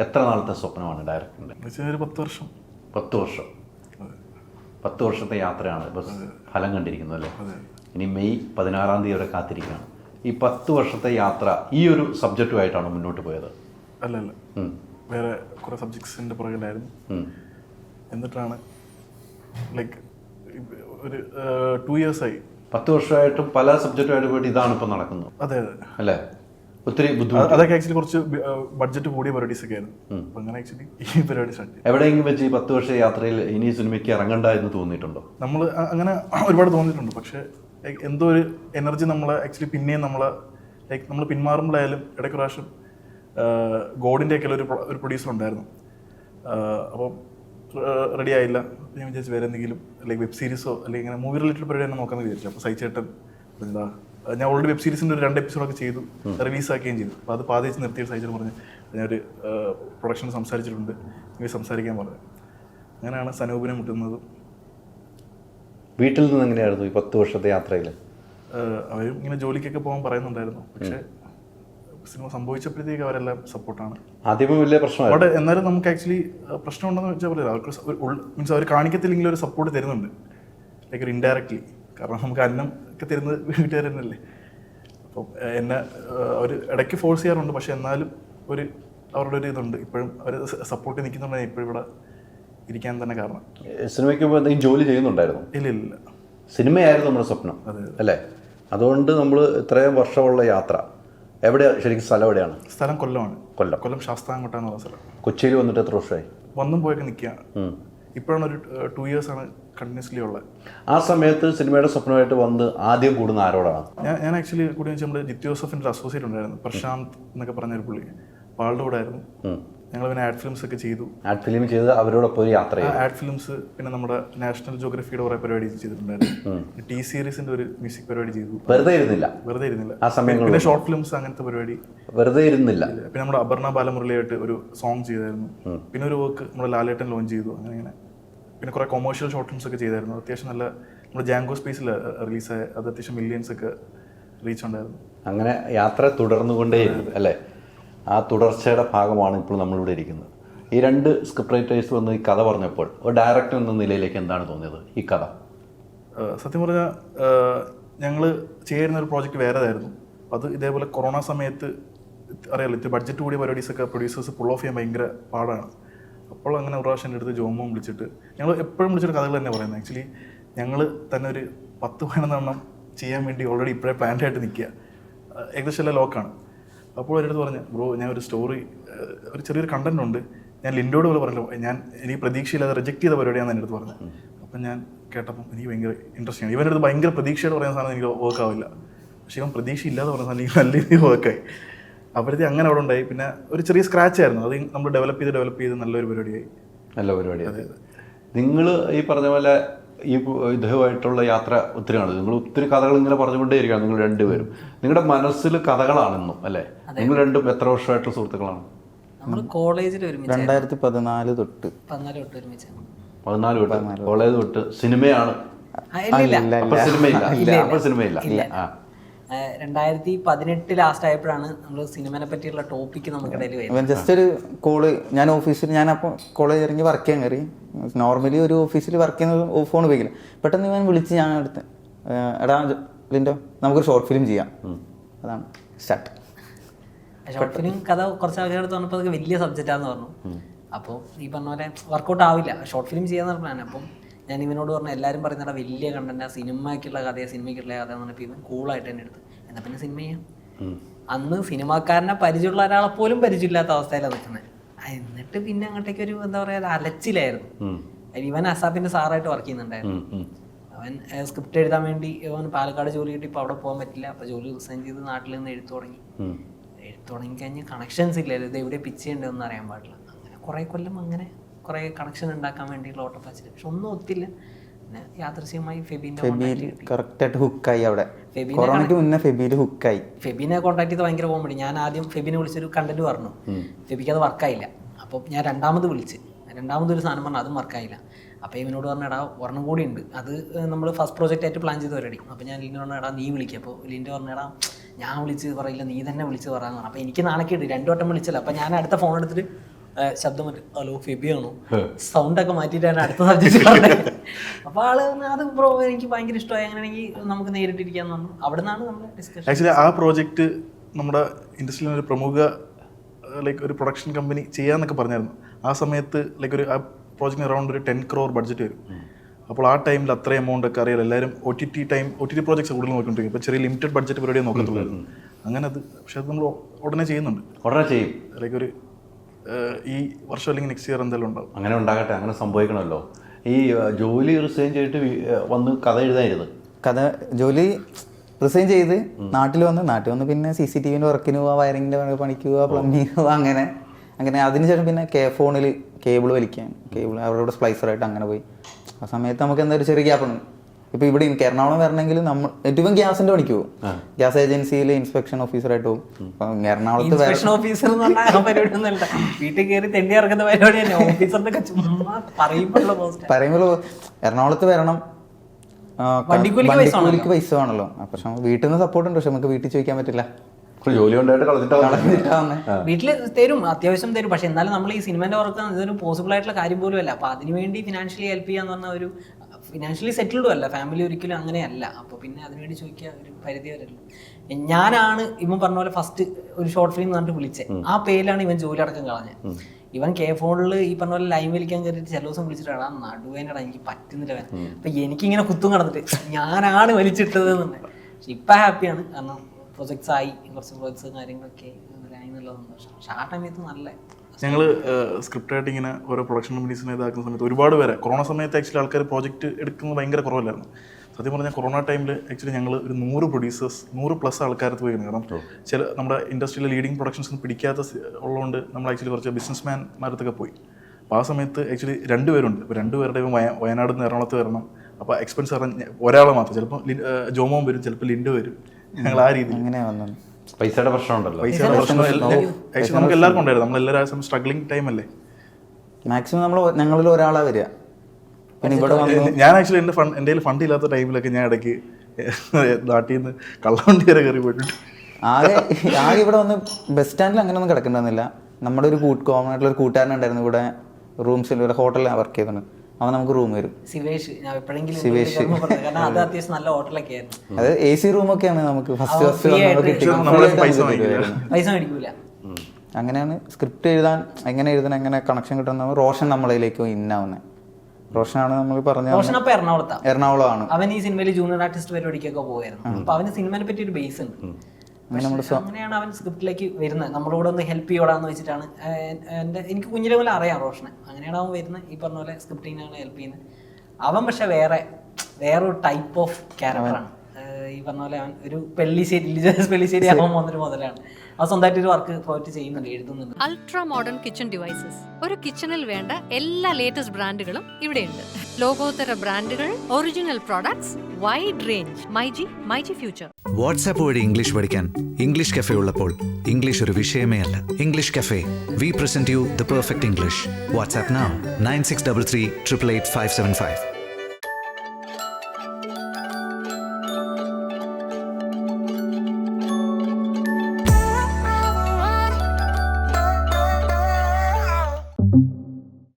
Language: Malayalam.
എത്ര നാളത്തെ സ്വപ്നമാണ് ഡയറക്ടറിന്റെ? ഒരു പത്ത് വർഷം. പത്ത് വർഷം. പത്ത് വർഷത്തെ യാത്രയാണ്. ബസ് ഫലം കണ്ടിരിക്കുന്നത് അല്ലേ? ഇനി മെയ് പതിനാറാം തീയതി വരെ കാത്തിരിക്കുകയാണ്. ഈ പത്ത് വർഷത്തെ യാത്ര ഈ ഒരു സബ്ജക്റ്റുമായിട്ടാണ് മുന്നോട്ട് പോയത്? അല്ല അല്ല. ഉം. വേറെ കുറേ സബ്ജക്ട്സിന്റെ പുറകിലായിരുന്നു. എന്നിട്ടാണ് ലൈക്ക് ഒരു ടു ഇയേഴ്സായി പത്ത് വർഷമായിട്ടും പല സബ്ജക്റ്റുമായിട്ട് പോയിട്ട് ഇതാണ് ഇപ്പോൾ നടക്കുന്നത്. അതെ അതെ. അല്ലേ? ഒത്തിരി ബുദ്ധിമുട്ട്. അതൊക്കെ ആക്ച്വലി കുറച്ച് ബഡ്ജറ്റ് കൂടിയ പരിപാടീസ് ഒക്കെ ആയിരുന്നു. അപ്പം അങ്ങനെ ആക്ച്വലി ഈ പരിപാടി സ്റ്റാർട്ട് എവിടെയെങ്കിലും വെച്ച് ഈ പത്ത് വർഷ യാത്രയിൽ ഇനി സിനിമയ്ക്ക് ഇറങ്ങണ്ട എന്ന് തോന്നിയിട്ടുണ്ടോ? നമ്മൾ അങ്ങനെ ഒരുപാട് തോന്നിയിട്ടുണ്ട്. പക്ഷെ എന്തോ ഒരു എനർജി നമ്മളെ ആക്ച്വലി പിന്നെയും നമ്മളെ ലൈക്ക് നമ്മൾ പിന്മാറുമ്പോഴായാലും ഇടയ്ക്ക് പ്രാവശ്യം ഗോഡിന്റെ ഒക്കെ ഒരു ഒരു പ്രൊഡ്യൂസർ ഉണ്ടായിരുന്നു. അപ്പം റെഡി ആയില്ല. ഞാൻ വിചാരിച്ചു വേറെ എന്തെങ്കിലും ലൈക്ക് വെബ് സീരീസോ അല്ലെങ്കിൽ ഇങ്ങനെ മൂവി റിലേറ്റഡ് പരിപാടി തന്നെ നോക്കാമെന്ന് വിചാരിച്ചു. അപ്പോൾ സൈചേട്ടൻ എന്താ ഞാൻ ഓൾറെഡി വെബ് സീരീസിന്റെ ഒരു രണ്ട് എപ്പിസോഡൊക്കെ ചെയ്തു റിലീസാക്കുകയും ചെയ്തു. അപ്പോൾ അത് പാതി വെച്ച് നിർത്തിയ പറഞ്ഞ് ഞാൻ ഒരു പ്രൊഡക്ഷൻ സംസാരിച്ചിട്ടുണ്ട്. നിങ്ങൾ സംസാരിക്കാൻ പറഞ്ഞു. അങ്ങനെയാണ് സനൂപിനെ മുട്ടുന്നത്. വീട്ടിൽ നിന്ന് എങ്ങനെയായിരുന്നു ഈ പത്ത് വർഷത്തെ യാത്രയിൽ അവരും ഇങ്ങനെ ജോലിക്കൊക്കെ പോകാൻ പറയുന്നുണ്ടായിരുന്നു. പക്ഷേ സിനിമ സംഭവിച്ചപ്പോഴത്തേക്ക് അവരെല്ലാം സപ്പോർട്ടാണ്. ആദ്യമേ വലിയ പ്രശ്നമാണ് അവിടെ എന്നാലും നമുക്ക് ആക്ച്വലി പ്രശ്നം ഉണ്ടെന്ന് വെച്ചാൽ പറയാം അവർക്ക് മീൻസ് അവർ കാണിക്കത്തില്ലെങ്കിൽ ഒരു സപ്പോർട്ട് തരുന്നുണ്ട്. ലൈക്ക് ഒരു ഇൻഡയറക്ട്ലി കാരണം നമുക്ക് അന്നം ഒക്കെ തരുന്നത് വീട്ടുകാർ തന്നെയല്ലേ അപ്പം എന്നെ അവർ ഇടയ്ക്ക് ഫോഴ്സ് ചെയ്യാറുണ്ട്. പക്ഷെ എന്നാലും ഒരു അവരുടെ ഒരു ഇതുണ്ട്. ഇപ്പോഴും അവർ സപ്പോർട്ട് നിൽക്കുന്നുണ്ടെങ്കിൽ ഇപ്പോഴും ഇവിടെ ഇരിക്കാൻ തന്നെ കാരണം. സിനിമയ്ക്ക് മുമ്പ് എന്തെങ്കിലും ജോലി ചെയ്യുന്നുണ്ടായിരുന്നു? ഇല്ല ഇല്ല. സിനിമയായിരുന്നു നമ്മുടെ സ്വപ്നം അതെ അല്ലേ? അതുകൊണ്ട് നമ്മൾ ഇത്രയും വർഷമുള്ള യാത്ര എവിടെയാണ് ശരിക്കും സ്ഥലം എവിടെയാണ്? സ്ഥലം കൊല്ലമാണ്. കൊല്ലം. കൊല്ലം ശാസ്താംകോട്ട എന്നുള്ള സ്ഥലം. കൊച്ചിയിൽ വന്നിട്ട് എത്ര വർഷമായി? വന്നും പോയൊക്കെ നിൽക്കുകയാണ്. ഉം. ഇപ്പോഴാണ് ഒരു ടു ഇയേഴ്സ് ആണ് കണ്ടിന്യൂസ്ലി ഉള്ളത്. ആ സമയത്ത് സിനിമയുടെ സ്വപ്നമായിട്ട് വന്ന് ആദ്യം കൂടുന്ന ആരോടാണ്? ഞാൻ ഞാൻ ആക്ച്വലി കൂടി വെച്ചാൽ നമ്മുടെ ജിത്യ ജോസഫിന്റെ ഒരു അസോസിയേറ്റ് ഉണ്ടായിരുന്നു പ്രശാന്ത് എന്നൊക്കെ പറഞ്ഞൊരു പുള്ളി. അപ്പോൾ ആളുടെ കൂടെ ആയിരുന്നു. ഞങ്ങൾ പിന്നെ ആഡ് ഫിലിംസ് ഒക്കെ ചെയ്തു. ആഡ് ഫിലിം ചെയ്ത് അവരോടൊപ്പം ഒരു യാത്ര ആഡ് ഫിലിംസ് പിന്നെ നമ്മുടെ നാഷണൽ ജോഗ്രഫിയുടെ കുറേ പരിപാടി ചെയ്തിട്ടുണ്ടായിരുന്നു. ടി സീരീസിന്റെ ഒരു മ്യൂസിക് പരിപാടി ചെയ്തു. വെറുതെ ഇരുന്നില്ല. വെറുതെ ഇരുന്നില്ല. ആ സമയം പിന്നെ ഷോർട്ട് ഫിലിംസ് അങ്ങനത്തെ പരിപാടി. വെറുതെ ഇരുന്നില്ല. പിന്നെ നമ്മുടെ അപർണ ബാലമുരളിയായിട്ട് ഒരു സോങ് ചെയ്തായിരുന്നു. പിന്നെ ഒരു വർക്ക് നമ്മുടെ ലാലേട്ടൻ ലോഞ്ച് ചെയ്തു. അങ്ങനെ അങ്ങനെ. പിന്നെ കുറേ കൊമേഴ്ഷ്യൽ ഷോർട്ട് ഫിലിംസ് ഒക്കെ ചെയ്തായിരുന്നു. അത്യാവശ്യം നല്ല നമ്മുടെ ജാങ്കോ സ്പേസിൽ റിലീസായ അത് അത്യാവശ്യം മില്യൻസ് ഒക്കെ റീച്ച് ഉണ്ടായിരുന്നു. അങ്ങനെ യാത്ര തുടർന്നുകൊണ്ടേ അല്ലേ? ആ തുടർച്ചയുടെ ഭാഗമാണ് ഇപ്പോൾ നമ്മളിവിടെ ഇരിക്കുന്നത്. ഈ രണ്ട് സ്ക്രിപ്റ്റ് റൈറ്റേഴ്സ് വന്ന് ഈ കഥ പറഞ്ഞപ്പോൾ ഒരു ഡയറക്ടർ എന്ന നിലയിലേക്ക് എന്താണ് തോന്നിയത് ഈ കഥ? സത്യം പറഞ്ഞാൽ ഞങ്ങൾ ചെയ്യുന്ന ഒരു പ്രോജക്റ്റ് വേറെതായിരുന്നു. അത് ഇതേപോലെ കൊറോണ സമയത്ത് അറിയാലോ ഇത്തിരി ബഡ്ജറ്റ് കൂടിയ പരിപാടീസൊക്കെ പ്രൊഡ്യൂസേഴ്സ് പുൾ ഓഫ് ചെയ്യാൻ ഭയങ്കര പാടാണ്. അപ്പോൾ അങ്ങനെ ഒരു പ്രാവശ്യം എന്റെ അടുത്ത് ജോമും വിളിച്ചിട്ട് ഞങ്ങൾ എപ്പോഴും വിളിച്ചിട്ട് കഥകൾ തന്നെ പറയുന്നത്. ആക്ച്വലി ഞങ്ങൾ തന്നെ ഒരു പത്ത് പതിനൊന്നെണ്ണം ചെയ്യാൻ വേണ്ടി ഓൾറെഡി ഇപ്പോഴേ പ്ലാൻഡ് ആയിട്ട് നിൽക്കുക. ഏകദേശം എല്ലാം ലോക്കാണ് അപ്പോൾ എന്റെ അടുത്ത് പറഞ്ഞു ബ്രോ ഞാൻ ഒരു സ്റ്റോറി ഒരു ചെറിയൊരു കണ്ടന്റ് ഉണ്ട്. ഞാൻ ലിൻഡോട് പോലെ പറഞ്ഞല്ലോ. ഞാൻ എനിക്ക് പ്രതീക്ഷയില്ലാതെ റിജക്ട് ചെയ്ത പരിപാടിയാണ് എന്റെ അടുത്ത് പറഞ്ഞത്. അപ്പം ഞാൻ കേട്ടപ്പം എനിക്ക് ഭയങ്കര ഇൻട്രസ്റ്റിംഗ് ആണ്. ഇവന്റെ അടുത്ത് ഭയങ്കര പ്രതീക്ഷയോട് പറയുന്ന സാധനം എനിക്ക് വർക്കാവില്ല പക്ഷേ ഇവൻ പ്രതീക്ഷയില്ലാതെ പറയുന്ന സാധനം എനിക്ക് നല്ല രീതിയിൽ വർക്കായി അപ്പോഴത്തെ അങ്ങനെ അവിടെ ഉണ്ടായി. പിന്നെ ഒരു ചെറിയ സ്ക്രാച്ച് ആയിരുന്നു. അത് നമ്മൾ ഡെവലപ്പ് ചെയ്ത് ഡെവലപ്പ് ചെയ്ത് നല്ലൊരു പരിപാടിയായി. നല്ല പരിപാടി നിങ്ങൾ ഈ പറഞ്ഞ പോലെ ഈ ഇതുമായിട്ടുള്ള യാത്ര ഒത്തിരി ആണ് നിങ്ങൾ ഒത്തിരി കഥകൾ ഇങ്ങനെ പറഞ്ഞുകൊണ്ടേയിരിക്കുകയാണ് നിങ്ങൾ രണ്ടുപേരും. നിങ്ങളുടെ മനസ്സിൽ കഥകളാണെന്നും അല്ലേ? നിങ്ങൾ രണ്ടും എത്ര വർഷമായിട്ടുള്ള സുഹൃത്തുക്കളാണ്? നമ്മൾ കോളേജിൽ ഒരുമിച്ച് രണ്ടായിരത്തി പതിനാല് തൊട്ട്. പതിനാല് തൊട്ട് ഒരുമിച്ച് പതിനാല് തൊട്ട്. കോളേജ് തൊട്ട് സിനിമയാണ്. സിനിമയില്ല. സിനിമയില്ല. രണ്ടായിരത്തി പതിനെട്ട് ലാസ്റ്റ് ആയപ്പോഴാണ് നമ്മൾ സിനിമനെ പറ്റിയുള്ള ടോപ്പിക്ക് നമുക്കിടയിൽ വരുന്നത്. ജസ്റ്റ് ഒരു കോൾ ഞാൻ ഓഫീസിൽ ഞാൻ അപ്പോൾ കോളേജ് ഇറങ്ങി വർക്ക് ചെയ്യാൻ കയറി നോർമലി ഒരു ഓഫീസിൽ വർക്ക് ചെയ്യുന്നത് ഫോൺ ഉപയോഗിക്കില്ല. പെട്ടെന്ന് ഇവൻ വിളിച്ച് ഞാൻ എടുത്ത് എടാ ലിൻഡോ നമുക്കൊരു ഷോർട്ട് ഫിലിം ചെയ്യാം. അതാണ് സ്റ്റാർട്ട് ഷോർട്ട് ഫിലിം കഥ കുറച്ച് ആൾക്കാരുടെ വന്നപ്പോൾ അതൊക്കെ വലിയ സബ്ജക്റ്റാന്ന് പറഞ്ഞു. അപ്പോൾ ഈ പറഞ്ഞ പോലെ വർക്കൗട്ട് ആവില്ല. ഷോർട്ട് ഫിലിം ചെയ്യാന്ന് പറഞ്ഞാൽ അപ്പം ഞാൻ ഇവനോട് പറഞ്ഞ എല്ലാവരും പറയുന്നതാ വലിയ കണ്ടന്റ് സിനിമയ്ക്കുള്ള കഥയെ സിനിമയ്ക്കുള്ള കഥ എന്ന് പറഞ്ഞപ്പോൾ ഇവൻ കൂളായിട്ട് തന്നെ എടുത്തു എന്നാൽ പിന്നെ സിനിമ ചെയ്യാം. അന്ന് സിനിമാക്കാരനെ പരിചയമുള്ള ഒരാളെ പോലും പരിചയമില്ലാത്ത അവസ്ഥയിലാണ് നിൽക്കുന്നത് എന്നിട്ട് പിന്നെ അങ്ങോട്ടേക്ക് ഒരു എന്താ പറയുക അലച്ചിലായിരുന്നു. ഇവൻ അസാബിന്റെ സാറായിട്ട് വർക്ക് ചെയ്യുന്നുണ്ടായിരുന്നു. അവൻ സ്ക്രിപ്റ്റ് എഴുതാൻ വേണ്ടി അവൻ പാലക്കാട് ജോലി കിട്ടി ഇപ്പോൾ അവിടെ പോകാൻ പറ്റില്ല അപ്പോൾ ജോലി റിസൈൻ ചെയ്ത് നാട്ടിൽ നിന്ന് എഴുത്തു തുടങ്ങി. എഴുത്തു തുടങ്ങി കഴിഞ്ഞ് കണക്ഷൻസ് ഇല്ലല്ലോ ഇത് എവിടെ പിച്ച് ചെയ്യേണ്ടതെന്ന് അറിയാൻ പാടില്ല. അങ്ങനെ കുറേ കൊല്ലം അങ്ങനെ കുറേ കണക്ഷൻ ഉണ്ടാക്കാൻ വേണ്ടിയുള്ള ഓട്ടപ്പാച്ചിൽ പക്ഷെ ഒന്നും ഒത്തില്ല. പിന്നെ യാദൃശ്യമായി ഫെബിന്റെ കറക്റ്റായിട്ട് ഹുക്കായി അവിടെ. കൊറോണയ്ക്ക് മുന്നേ ഫെബിയിൽ ഹുക്കായി ഫെബിനെ കോൺടാക്ട് ചെയ്ത് ഭയങ്കര കോമഡി ഞാൻ ആദ്യം ഫെബിനെ വിളിച്ചൊരു കണ്ടന്റ് പറഞ്ഞു. ഫെബിക്ക് അത് വർക്കായില്ല അപ്പോൾ ഞാൻ രണ്ടാമത് വിളിച്ച്. രണ്ടാമത് ഒരു സാധനം പറഞ്ഞു അതും വർക്കായില്ല അപ്പോൾ ഇവനോട് പറഞ്ഞടാ ഒരെണ്ണം കൂടി ഉണ്ട്. അത് നമ്മൾ ഫസ്റ്റ് പ്രോജക്റ്റ് ആയിട്ട് പ്ലാൻ ചെയ്ത് പരിപാടി അപ്പോൾ ഞാൻ ലിന്റെ പറഞ്ഞടാ നീ വിളിക്കുക അപ്പോൾ ലിന്റെ പറഞ്ഞടാ ഞാൻ വിളിച്ച് പറയില്ല. നീ തന്നെ വിളിച്ച് പറയാന്ന് പറഞ്ഞു. അപ്പോൾ എനിക്ക് നാണക്കേട്. രണ്ടു വട്ടം വിളിച്ചല്ലോ അപ്പോൾ ഞാൻ അടുത്ത ഫോൺ എടുത്തിട്ട് ശബ്ദം മറ്റേ ഹലോ ഫെബിയാണോ സൗണ്ട് ഒക്കെ മാറ്റിയിട്ടാണ് അടുത്ത സബ്ജക്ട് പറഞ്ഞത്. അപ്പോൾ ആൾ അത് ബ്രോ എനിക്ക് ഭയങ്കര ഇഷ്ടമായി അങ്ങനെയാണെങ്കിൽ നമുക്ക് നേരിട്ടിരിക്കാന്ന് പറഞ്ഞു. അവിടെ നിന്നാണ് നമ്മൾ ഡിസ്കഷൻ ആക്ച്വലി ആ പ്രോജക്റ്റ് നമ്മുടെ ഇൻഡസ്ട്രിയിലെ ഒരു പ്രമുഖ ലൈക്ക് ഒരു പ്രൊഡക്ഷൻ കമ്പനി ചെയ്യാന്നൊക്കെ പറഞ്ഞായിരുന്നു. ആ സമയത്ത് ലൈക്ക് ഒരു ആ പ്രോജക്റ്റിന് അറൗണ്ട് ഒരു ടെൻ ക്രോർ ബഡ്ജറ്റ് വരും. അപ്പോൾ ആ ടൈമിൽ അത്ര എമൗണ്ട് ഒക്കെ അറിയാലോ. എല്ലാവരും O T T time O T T projects കൂടുതൽ നോക്കിക്കൊണ്ടിരിക്കും. ഇപ്പോൾ ചെറിയ ലിമിറ്റഡ് ബഡ്ജറ്റ് പരിപാടിയെ നോക്കത്തുള്ളൂ. അങ്ങനെ അത് പക്ഷെ അത് നമ്മൾ ഉടനെ ചെയ്യുന്നുണ്ട്. ഉടനെ ചെയ്യും. ലൈക്ക് ഒരു ഈ വർഷം അല്ലെങ്കിൽ നെക്സ്റ്റ് ഇയർ എന്തെങ്കിലും ഉണ്ടാവും. അങ്ങനെ ഉണ്ടാകട്ടെ അങ്ങനെ സംഭവിക്കണമല്ലോ. ഈ ജോലി റിസൈൻ ചെയ്തിട്ട് വന്ന് കഥ എഴുതായിരുന്നു കഥ ജോലി റിസൈൻ ചെയ്ത് നാട്ടിൽ വന്ന് നാട്ടിൽ വന്ന് പിന്നെ സി സി ടി വിന്റെ വർക്കിന് പോവാ വയറിങ്ങിന്റെ പണിക്ക് പോവാ പ്ലംബിങ് പോവാ അങ്ങനെ. അങ്ങനെ അതിനുശേഷം പിന്നെ കെ ഫോണിൽ കേബിൾ വലിക്കാൻ കേബിൾ അവരോട് സ്പ്ലൈസറായിട്ട് അങ്ങനെ പോയി. ആ സമയത്ത് നമുക്ക് എന്താ ഒരു ചെറിയ ഗ്യാപ്പ് ഉണ്ട്. ഇപ്പോൾ ഇവിടെ എനിക്ക് എറണാകുളം വരണമെങ്കിൽ നമ്മൾ ഏറ്റവും ഗ്യാസിന്റെ പണിക്ക് പോകും. ഗ്യാസ് ഏജൻസിയിൽ ഇൻസ്പെക്ഷൻ ഓഫീസറായിട്ട് പോകും. എറണാകുളത്ത് ഇൻസ്പെക്ഷൻ ഓഫീസർ എന്ന് പറഞ്ഞാൽ ആ പരിപാടി ഒന്നുമല്ല വീട്ടിൽ കയറി തെണ്ടി ഇറക്കുന്ന പരിപാടി തന്നെ. ഓഫീസറിന്റെ ചുമ്മാ പറയുമ്പോഴുള്ള പോസ്റ്റ്. പറയുമ്പോൾ എറണാകുളത്ത് വരണം. വണ്ടിക്കൂലിക്ക് പൈസ ആണല്ലോ വേണല്ലോ പക്ഷെ വീട്ടിൽ നിന്ന് സപ്പോർട്ട് ഉണ്ട്. പക്ഷെ നമുക്ക് വീട്ടിൽ ചോദിക്കാൻ പറ്റില്ല. വീട്ടിൽ ജോലി ഉണ്ടായിട്ട് കളഞ്ഞിട്ടാ കളഞ്ഞിട്ടാ വീട്ടിൽ തരും. അത്യാവശ്യം തരും. പക്ഷെ എന്നാലും നമ്മൾ ഈ സിനിമന്റെ വർക്ക് ഇതൊരു പോസിബിൾ ആയിട്ടുള്ള കാര്യം പോലും അല്ല അപ്പൊ അതിനുവേണ്ടി ഫിനാൻഷ്യലി ഹെൽപ്പ് ചെയ്യാന്ന് പറഞ്ഞ ഒരു ഫിനാൻഷ്യലി സെറ്റിൽഡും അല്ല. ഫാമിലി ഒരിക്കലും അങ്ങനെയല്ല അപ്പൊ പിന്നെ അതിനുവേണ്ടി ചോദിക്കുക ഒരു പരിധി വരല്ലോ ഞാനാണ് ഇവൻ പറഞ്ഞ പോലെ ഫസ്റ്റ് ഒരു ഷോർട്ട് ഫിലിം പറഞ്ഞിട്ട് വിളിച്ചത് ആ പേരിലാണ് ഇവൻ ജോലി അടക്കം കളഞ്ഞത്. ഇവൻ കെ ഫോണിൽ ഈ പറഞ്ഞ പോലെ ലൈൻ വലിക്കാൻ കയറിയിട്ട് ചില ദിവസം വിളിച്ചിട്ടാണ് ആ നടുവേനടാ എനിക്ക് പറ്റുന്നില്ല വരാൻ അപ്പൊ എനിക്കിങ്ങനെ കുത്തും കടന്നിട്ട് ഞാനാണ് വലിച്ചിട്ടത് എന്നുണ്ട് പക്ഷെ ഇപ്പൊ ഹാപ്പിയാണ് കാരണം പ്രൊജക്ട്സ് ആയി. കുറച്ച് പ്രൊജക്ട്സ് കാര്യങ്ങളൊക്കെ ആയി എന്നുള്ള സന്തോഷം പക്ഷെ ആ സമയത്ത് നല്ല ഞങ്ങൾ സ്ക്രിപ്റ്റായിട്ട് ഇങ്ങനെ ഓരോ പ്രൊഡക്ഷൻ കമ്പനീസിനെ ഇതാക്കുന്ന സമയത്ത് ഒരുപാട് പേരെ. കൊറോണ സമയത്ത് ആക്ച്വലി ആൾക്കാർ പ്രോജക്റ്റ് എടുക്കുന്നത് ഭയങ്കര കുറവല്ലായിരുന്നു. സത്യം പറഞ്ഞാൽ കൊറോണ ടൈമിൽ ആക്ച്വലി ഞങ്ങൾ ഒരു നൂറ് പ്രൊഡ്യൂസേഴ്സ് നൂറ് പ്ലസ് ആൾക്കാരത്ത് പോയിരുന്നു. കാരണം ചില നമ്മുടെ ഇൻഡസ്ട്രിയിലെ ലീഡിങ് പ്രൊഡക്ഷൻസ് പിടിക്കാത്ത ഉള്ളതുകൊണ്ട് നമ്മൾ ആക്ച്വലി കുറച്ച് ബിസിനസ് മാൻമാരത്തൊക്കെ പോയി. അപ്പോൾ ആ സമയത്ത് ആക്ച്വലി രണ്ടുപേരുണ്ട് ഇപ്പോൾ രണ്ടുപേരുടെ ഇപ്പം വയ വയനാട് നിന്ന് എറണാകുളത്ത് വരണം. അപ്പോൾ എക്സ്പെൻസ് പറഞ്ഞ ഒരാളെ മാത്രം. ചിലപ്പോൾ ജോമോൻ വരും ചിലപ്പോൾ ലിൻഡ് വരും. ഞങ്ങൾ ആ രീതിയിൽ. അങ്ങനെ വന്നത്. പൈസയുടെ പ്രശ്നമുണ്ടല്ലോ. പൈസയുടെ പ്രശ്നം ആക്ച്വലി നമുക്ക് എല്ലാവർക്കും ഉണ്ടായിരുന്നു. നമ്മളെല്ലാവരും സ്ട്രഗ്ലിംഗ് ടൈം അല്ലേ? മാക്സിമം നമ്മൾ ഞങ്ങളിൽ ഒരാളാ വരിക. പിന്നെ ഇവിടെ വന്നു. ഞാൻ ആക്ച്വലി എന്റെ ഫണ്ട് എന്റെ ഫണ്ട് ഇല്ലാത്ത ടൈമിലൊക്കെ ഞാൻ ഇടയ്ക്ക് നാട്ടിൽ നിന്ന് കള്ളവണ്ടി വരെ കയറി പോയിട്ടുണ്ട്. ആകെ ആകെ ഇവിടെ വന്ന് ബസ് സ്റ്റാൻഡിൽ അങ്ങനെ ഒന്നും കിടക്കണ്ടെന്നില്ല നമ്മുടെ ഒരു കൂട്ട് കോമൺ ആയിട്ടുള്ള ഒരു കൂട്ടുകാരൻ ഉണ്ടായിരുന്നു ഇവിടെ. റൂംസിൽ ഒരു ഹോട്ടലിൽ വർക്ക് ചെയ്തിട്ടുണ്ട് അവൻ നമുക്ക് റൂം വരും. സിവേഷ് ഞാൻ എപ്പോഴെങ്കിലും കേറുമ്പോ പറഞ്ഞത്. കാരണം അത്. അത്യാവശ്യം നല്ല ഹോട്ടലൊക്കെ ആയിരുന്നു. അത് എ സി റൂമൊക്കെയാണ് നമുക്ക് ഫസ്റ്റ് നമുക്ക് ഫസ്റ്റ് അങ്ങനെയാണ് സ്ക്രിപ്റ്റ് എഴുതാൻ എങ്ങനെ എഴുതണം എങ്ങനെ കണക്ഷൻ കിട്ടുന്ന റോഷൻ നമ്മളിലേക്ക് ഇന്നാവുന്നത് റോഷനാണ് നമ്മൾ പറഞ്ഞത് റോഷൻ അപ്പൊ എറണാകുളത്താണ് എറണാകുളമാണ്. അവൻ ഈ സിനിമയിൽ ജൂനിയർ ആർട്ടിസ്റ്റ് പരിപാടിക്കൊക്കെ പോയായിരുന്നു അപ്പൊ അവന് സിനിമയെ പറ്റി ഒരു ബേസ് ഉണ്ട് അങ്ങനെയാണ് അവൻ സ്ക്രിപ്റ്റിലേക്ക് വരുന്നത്. നമ്മളോട് ഒന്ന് ഹെൽപ്പ് ചെയ്യോടാന്ന് വെച്ചിട്ടാണ്. എന്റെ എനിക്ക് കുഞ്ഞിലെ പോലെ അറിയാം റോഷനെ. അങ്ങനെയാണ് അവൻ വരുന്നത്. ഈ പറഞ്ഞ പോലെ സ്ക്രിപ്റ്റിനാണ് ഹെൽപ്പ് ചെയ്യുന്നത്. അവൻ പക്ഷെ വേറെ വേറൊരു ടൈപ്പ് ഓഫ് ക്യാരക്ടറാണ് ഈ പറഞ്ഞ പോലെ അവൻ ഒരു പെള്ളിശ്ശേരി ലിജസ് പെള്ളിശ്ശേരി ആവാൻ പോകുന്നൊരു മുതലാണ്. സ്വന്തമായിട്ട് ഒരു വർക്ക് പ്രൊജക്റ്റ് ചെയ്യുന്നുണ്ട് എഴുതുന്നുണ്ട്. അൾട്രാ മോഡേൺ കിച്ചൺ ഡിവൈസസ് ഒരു കിച്ചണിൽ വേണ്ട എല്ലാ ലേറ്റസ്റ്റ് ബ്രാൻഡുകളും ഇവിടെയുണ്ട്. ലോകോത്തര ബ്രാൻഡുകൾ original products wide range myG myG future WhatsApp വഴി ഇംഗ്ലീഷ് പഠിക്കാൻ ഇംഗ്ലീഷ് കഫേ ഉള്ളപ്പോൾ ഇംഗ്ലീഷ് ഒരു വിഷയമേ അല്ല. English cafe we present you the perfect English WhatsApp nine six double three triple eight five seven five